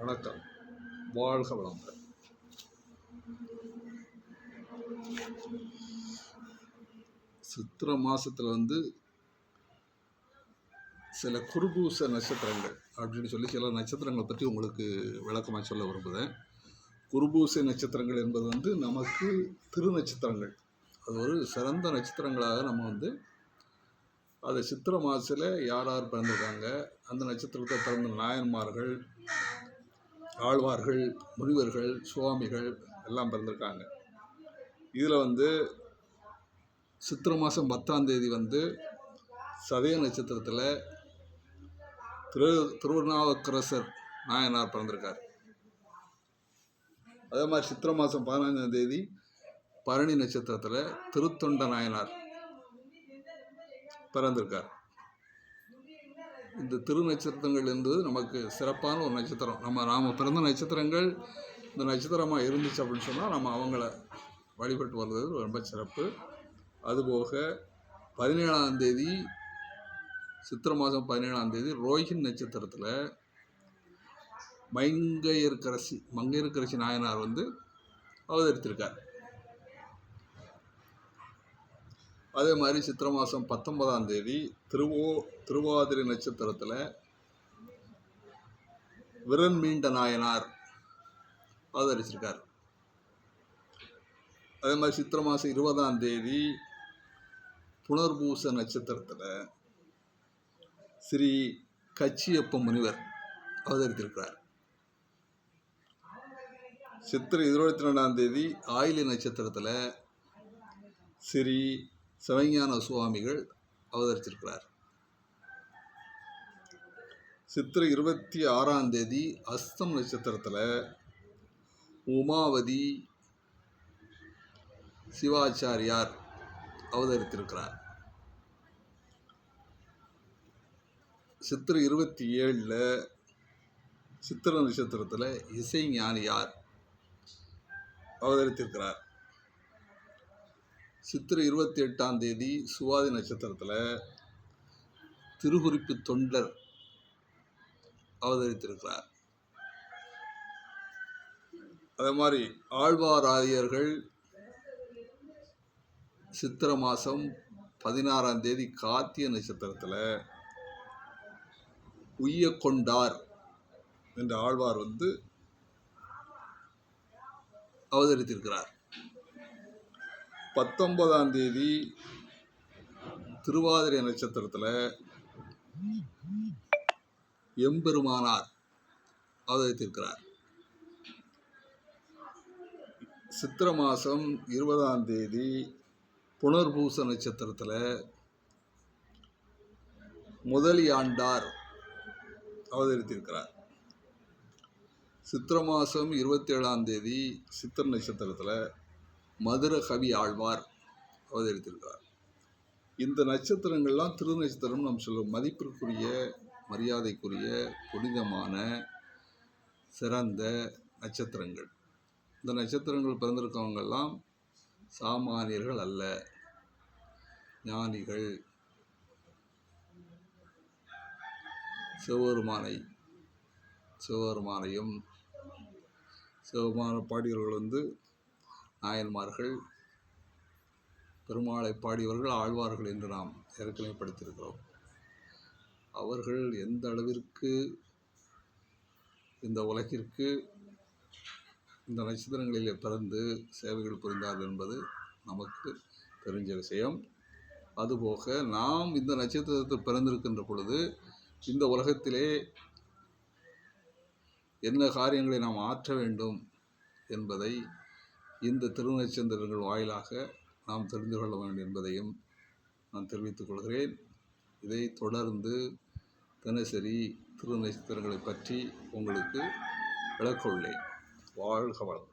வணக்கம். வாழ்க வளமுடன். சித்திரை மாதத்தில் வந்து சில குருபூச நட்சத்திரங்கள் அப்படின்னு சொல்லி சில நட்சத்திரங்களை பற்றி உங்களுக்கு விளக்கமாக சொல்ல விரும்புகிறேன். குருபூச நட்சத்திரங்கள் என்பது வந்து நமக்கு திருநட்சத்திரங்கள் அது ஒரு சிறந்த நட்சத்திரங்களாக நம்ம வந்து அது சித்திரை மாதத்தில் யார் யார் பிறந்திருக்காங்க அந்த நட்சத்திரத்தை பிறந்த நாயன்மார்கள் ஆழ்வார்கள் முனிவர்கள் சுவாமிகள் எல்லாம் பிறந்திருக்காங்க. இதில் வந்து சித்திரை மாதம் பத்தாம் தேதி வந்து சதய நட்சத்திரத்தில் திரு திருவண்ணாவுக்கரசர் நாயனார் பிறந்திருக்கார். அதே மாதிரி சித்திரை மாதம் பதினஞ்சாம் தேதி பரணி நட்சத்திரத்தில் திருத்தொண்ட நாயனார் பிறந்திருக்கார். இந்த திரு நட்சத்திரங்கள் என்பது நமக்கு சிறப்பான ஒரு நட்சத்திரம். நம்ம நாம் பிறந்த நட்சத்திரங்கள் இந்த நட்சத்திரமாக இருந்துச்சு அப்படின்னு சொன்னால் நம்ம அவங்கள வழிபட்டு வர்றது ரொம்ப சிறப்பு. அதுபோக பதினேழாம் தேதி சித்திரை மாதம் பதினேழாம் தேதி ரோஹின் நட்சத்திரத்தில் மங்கையர்கரசி மங்கையர்கரசி நாயனார் வந்து அவதரித்திருக்கார். அதே மாதிரி சித்திரை மாதம் பத்தொன்பதாம் தேதி திருவோ திருவாதிரை நட்சத்திரத்தில் விரன் மீண்ட நாயனார் அவதரிச்சிருக்கார் அதே மாதிரி சித்திரை மாதம் இருபதாம் தேதி புனர்பூச நட்சத்திரத்தில் ஸ்ரீ கச்சியப்ப முனிவர் அவதரித்திருக்கிறார் சித்திரை இருபத்தி ரெண்டாம் தேதி ஆயிலி நட்சத்திரத்தில் ஸ்ரீ சிவஞான சுவாமிகள் அவதரிச்சிருக்கிறார் சித்திரை இருபத்தி ஆறாம் தேதி அஸ்தம் நட்சத்திரத்தில் உமாவதி சிவாச்சாரியார் அவதரித்திருக்கிறார். சித்திரை இருபத்தி ஏழில் சித்திர நட்சத்திரத்தில் இசை ஞானியார் அவதரித்திருக்கிறார். சித்திரை இருபத்தி எட்டாம் தேதி சுவாதி நட்சத்திரத்தில் திருகுறிப்பு தொண்டர் அவதரித்திருக்கிறார். அதே மாதிரி ஆழ்வாராயர்கள் சித்திரை மாதம் பதினாறாம் தேதி கார்த்திய நட்சத்திரத்தில் உய்ய கொண்டார் என்ற ஆழ்வார் வந்து அவதரித்திருக்கிறார். பத்தொன்பதாம் தேதி திருவாதிரை நட்சத்திரத்தில் எம்பெருமானார் அவதரித்திருக்கிறார் சித்திர மாதம் இருபதாம் தேதி புனர்பூச நட்சத்திரத்தில் முதலியாண்டார் அவதரித்திருக்கிறார் சித்திர மாதம் இருபத்தேழாம் தேதி சித்திர நட்சத்திரத்தில் மதுர கவி ஆழ்வார் அவதரித்திருக்கிறார் இந்த நட்சத்திரங்கள்லாம் திரு நட்சத்திரம் நம்ம சொல்லுவோம். மதிப்பிற்குரிய மரியாதைக்குரிய புனிதமான சிறந்த நட்சத்திரங்கள். இந்த நட்சத்திரங்கள் பிறந்திருக்கவங்கெல்லாம் சாமானியர்கள் அல்ல. ஞானிகள் சிவபெருமானை சிவபெருமானையும் சிவபெருமான பாடியவர்கள் வந்து நாயன்மார்கள் பெருமாளை பாடியவர்கள் ஆழ்வார்கள் என்று நாம் ஏற்கனவே படித்திருக்கிறோம் அவர்கள் எந்த அளவிற்கு இந்த உலகிற்கு இந்த நட்சத்திரங்களிலே பிறந்து சேவைகள் புரிந்தார்கள் என்பது நமக்கு தெரிஞ்ச விஷயம். அதுபோக நாம் இந்த நட்சத்திரத்தில் பிறந்திருக்கின்ற பொழுது இந்த உலகத்திலே என்ன காரியங்களை நாம் ஆற்ற வேண்டும் என்பதை இந்த திருநச்சந்திரங்கள் வாயிலாக நாம் தெரிந்து கொள்ள வேண்டும் என்பதையும் நான் தெரிவித்துக் கொள்கிறேன். இதை தொடர்ந்து தினசரி திருநட்சத்திரங்களை பற்றி உங்களுக்கு விளக்கொள்ளேன் வாழ்க வளம்